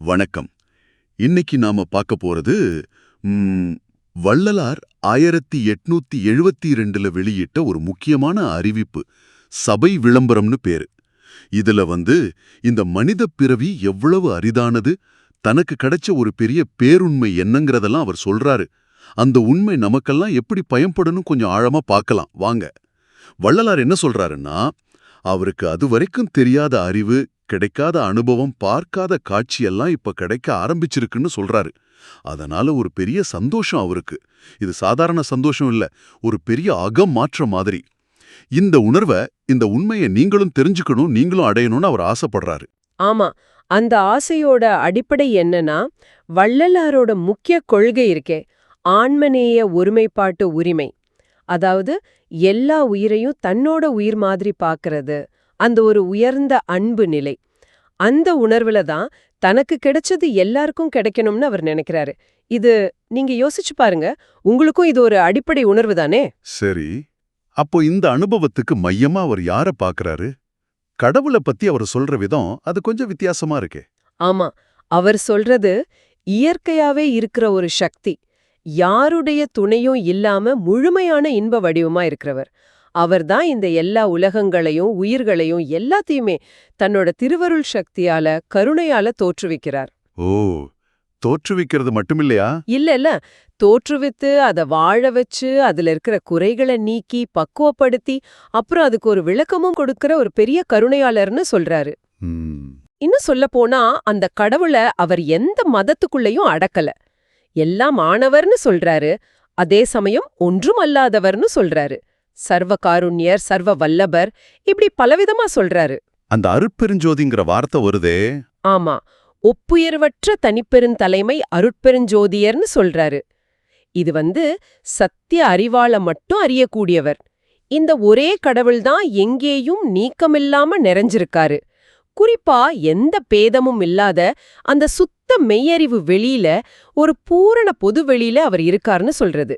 வணக்கம். இன்னைக்கு நாம பார்க்க போறது வள்ளலார் ஆயிரத்தி எட்நூத்தி எழுபத்தி ரெண்டுல வெளியிட்ட ஒரு முக்கியமான அறிவிப்பு சபை விளம்பரம்னு பேரு. இதுல வந்து இந்த மனித பிறவி எவ்வளவு அரிதானது தனக்கு கிடைச்ச ஒரு பெரிய பேருண்மை என்னங்கிறதெல்லாம் அவர் சொல்றாரு. அந்த உண்மை நமக்கெல்லாம் எப்படி பயன்படணும் கொஞ்சம் ஆழமா பார்க்கலாம். வாங்க. வள்ளலார் என்ன சொல்றாருன்னா அவருக்கு அதுவரைக்கும் தெரியாத அறிவு கிடைக்காத அனுபவம் பார்க்காத காட்சியெல்லாம் இப்ப கிடைக்க ஆரம்பிச்சிருக்குன்னு சொல்றாரு. அதனால ஒரு பெரிய சந்தோஷம் அவருக்கு. இது சாதாரண சந்தோஷம் இல்ல ஒரு பெரிய அகம் மாற்ற மாதிரி. இந்த உணர்வை இந்த உண்மையை நீங்களும் தெரிஞ்சுக்கணும் நீங்களும் அடையணும்னு அவர் ஆசைப்படுறாரு. ஆமா அந்த ஆசையோட அடிப்படை என்னன்னா வள்ளலாரோட முக்கிய கொள்கை இருக்கே ஆன்மநேய ஒருமைப்பாட்டு உரிமை. அதாவது எல்லா உயிரையும் தன்னோட உயிர் மாதிரி பார்க்கறது அந்த ஒரு உயர்ந்த அன்பு நிலை. அந்த உணர்வுல தான் தனக்கு கிடைச்சது எல்லாருக்கும் கிடைக்கணும்னு அவர் நினைக்கிறாரு. இது நீங்க யோசிச்சு பாருங்க. உங்களுக்கும் இது ஒரு அடிப்படை உணர்வு தானே? சரி. அப்போ இந்த அனுபவத்துக்கு மையமா அவர் யார பாக்குறாரு? கடவுளை பத்தி அவர் சொல்ற விதம் அது கொஞ்சம் வித்தியாசமா இருக்கே. ஆமா. அவர் சொல்றது இயற்கையாவே இருக்கிற ஒரு சக்தி. யாருடைய துணையும் இல்லாம முழுமையான இன்ப வடிவமா இருக்கிறவர். அவர்தான் இந்த எல்லா உலகங்களையும் உயிர்களையும் எல்லாத்தையுமே தன்னோட திருவருள் சக்தியால கருணையால தோற்றுவிக்கிறார். ஓ தோற்றுவிக்கிறது மட்டுமில்லையா? இல்ல இல்ல. தோற்றுவித்து அத வாழ வச்சு அதுல இருக்கிற குறைகளை நீக்கி பக்குவப்படுத்தி அப்புறம் அதுக்கு ஒரு விளக்கமும் கொடுக்கிற ஒரு பெரிய கருணையாளர்னு சொல்றாரு. இன்னும் சொல்ல போனா அந்த கடவுளை அவர் எந்த மதத்துக்குள்ளேயும் அடக்கல. எல்லாம் ஆனவர்னு சொல்றாரு. அதே சமயம் ஒன்றும் அல்லாதவர்னு சொல்றாரு. சர்வ காருண்யர் சர்வ வல்லபர் இப்படி பலவிதமா சொல்றாரு. அந்த அருட்பெருஞ்சோதிங்கிற வார்த்தை வருதே. ஆமா ஒப்புயர்வற்ற தனிப்பெருந்தலைமை அருட்பெருஞ்சோதியர்னு சொல்றாரு. இது வந்து சத்திய அறிவால மட்டும் அறியக்கூடியவர். இந்த ஒரே கடவுள்தான் எங்கேயும் நீக்கமில்லாம நிறைஞ்சிருக்காரு. குறிப்பா எந்த பேதமும் இல்லாத அந்த சுத்த மெய்யறிவு வெளியில ஒரு பூரண பொது வெளியில அவர் இருக்காருன்னு சொல்றது.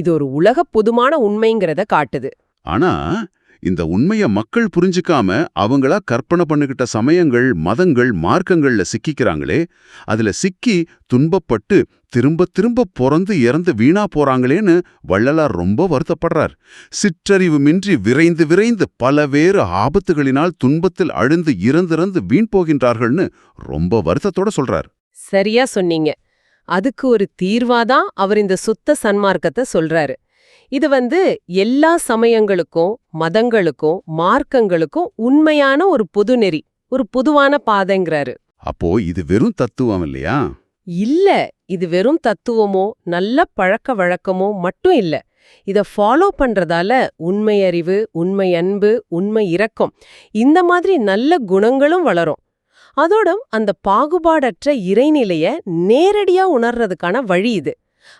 இது ஒரு உலக பொதுமான உண்மைங்கிறத காட்டுது. ஆனா இந்த உண்மைய மக்கள் புரிஞ்சுக்காம அவங்களா கற்பனை பண்ணுகிட்ட சமயங்கள் மதங்கள் மார்க்கங்கள்ல சிக்கிக்கிறாங்களே அதுல சிக்கி துன்பப்பட்டு திரும்ப திரும்ப பொறந்து இறந்து வீணா போறாங்களேன்னு வள்ளலார் ரொம்ப வருத்தப்படுறார். சிற்றறிவு மின்றி விரைந்து விரைந்து பல வேறு ஆபத்துகளினால் துன்பத்தில் அழுந்து இறந்திறந்து வீண் போகின்றார்கள்னு ரொம்ப வருத்தத்தோட சொல்றார். சரியா சொன்னீங்க. அதுக்கு ஒரு தீர்வாதான் அவர் இந்த சுத்த சன்மார்க்கத்தை சொல்றாரு. இது வந்து எல்லா சமயங்களுக்கும் மதங்களுக்கும் மார்க்கங்களுக்கும் உண்மையான ஒரு பொது நெறி ஒரு பொதுவான பாதைங்கிறாரு. அப்போ இது வெறும் தத்துவம் இல்லையா? இல்ல இது வெறும் தத்துவமோ நல்ல பழக்க வழக்கமோ மட்டும் இல்ல. இத ஃபாலோ பண்றதால உண்மை அறிவு உண்மை அன்பு உண்மை இரக்கம் இந்த மாதிரி நல்ல குணங்களும் வளரும். அதோட அந்த பாகுபாடற்ற இறைநிலைய நேரடியா உணர்றதுக்கான வழி இது.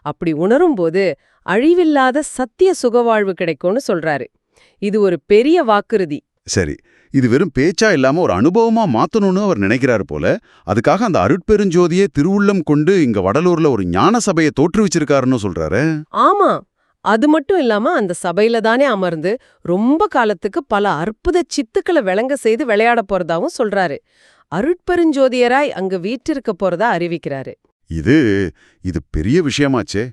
அப்படி உணரும்போது அழிவில்லாத சத்திய சுகவாழ்வு கிடைக்கும்னு சொல்றாரு. இது ஒரு பெரிய வாக்குறுதி. சரி இது வெறும் பேச்சா இல்லாம ஒரு அனுபவமா மாத்தணும்னு அவர் நினைக்கிறாரு போல அதுக்காக அந்த அருட்பெருஞ்சோதியே திருவுள்ளம் கொண்டு இங்க வடலூர்ல ஒரு ஞான சபையை தோற்றுவிச்சிருக்காருன்னு சொல்றாரு. ஆமா அது மட்டும் இல்லாம அந்த சபையில தானே அமர்ந்து ரொம்ப காலத்துக்கு பல அற்புத சித்துக்களை விளங்க செய்து விளையாட போறதாவும் சொல்றாரு. அருட்பெருஞ்சோதியராய் அங்க வீற்றிருக்க போறதா அறிவிக்கிறாரு. இது இது பெரிய விஷயமாச்சே.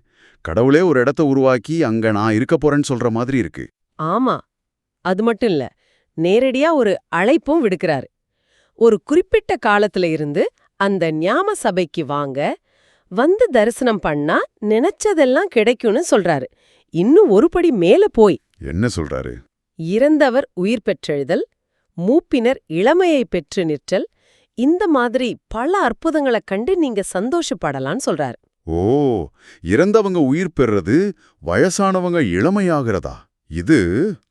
கடவுளே ஒரு இடத்த உருவாக்கி அங்க நான் இருக்க போறேன்னு சொல்ற மாதிரி இருக்கு. ஆமா அது மட்டும் இல்ல நேரடியா ஒரு அழைப்பும் விடுக்கிறாரு. ஒரு குறிப்பிட்ட காலத்துல இருந்து அந்த ஞாம சபைக்கு வாங்க வந்து தரிசனம் பண்ணா நினைச்சதெல்லாம் கிடைக்கும்னு சொல்றாரு. இன்னும் ஒரு படி மேல போய். என்ன சொல்றாரு? இறந்தவர் உயிர் பெற்றெழுதல் மூப்பினர் இளமையை பெற்று நிற்றல் இந்த மாதிரி பல அற்புதங்களை கண்டு நீங்க சந்தோஷப்படலாம்னு சொல்றாரு. ஓ இறந்தவங்க உயிர் பெறுறது வயசானவங்க இளமையாகிறதா? இது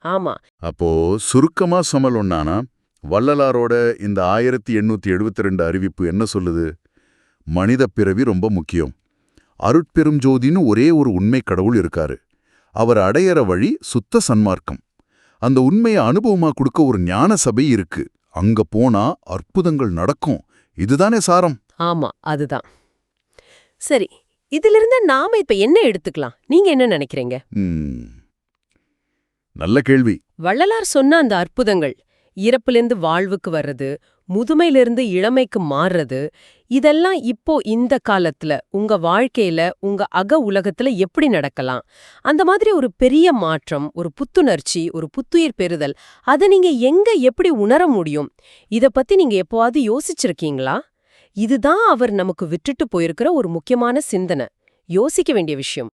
ஆமா. அப்போ சுருக்கமா சமலொன்னானா வள்ளலாரோட இந்த ஆயிரத்தி எண்ணூத்தி எழுபத்தி ரெண்டு அறிவிப்பு என்ன சொல்லுது? மனித பிறவி ரொம்ப முக்கியம். அருட்பெரும் ஜோதின்னு ஒரே ஒரு உண்மை கடவுள் இருக்காரு. அவர் அடையற வழி சுத்த சன்மார்க்கம். அந்த உண்மையை அனுபவமா கொடுக்க ஒரு ஞான சபை இருக்கு. அங்க போனா அற்புதங்கள் நடக்கும். இதுதானே சாரம்? ஆமா அதுதான். சரி இதிலிருந்து நாம இப்ப என்ன எடுத்துக்கலாம்? நீங்க என்ன நினைக்கிறீங்க. நல்ல கேள்வி. வள்ளலார் சொன்ன அந்த அற்புதங்கள் இறப்பிலிருந்து வாழ்வுக்கு வர்றது முதுமையிலிருந்து இளமைக்கு மாறுறது இதெல்லாம் இப்போ இந்த காலத்துல உங்க வாழ்க்கையில உங்க அக உலகத்துல எப்படி நடக்கலாம்? அந்த மாதிரி ஒரு பெரிய மாற்றம் ஒரு புத்துணர்ச்சி ஒரு புத்துயிர் பெறுதல் அதை நீங்க எங்க எப்படி உணர முடியும்? இத பத்தி நீங்க எப்போவாது யோசிச்சிருக்கீங்களா? இதுதான் அவர் நமக்கு விட்டுட்டு போயிருக்கிற ஒரு முக்கியமான சிந்தனை. யோசிக்க வேண்டிய விஷயம்.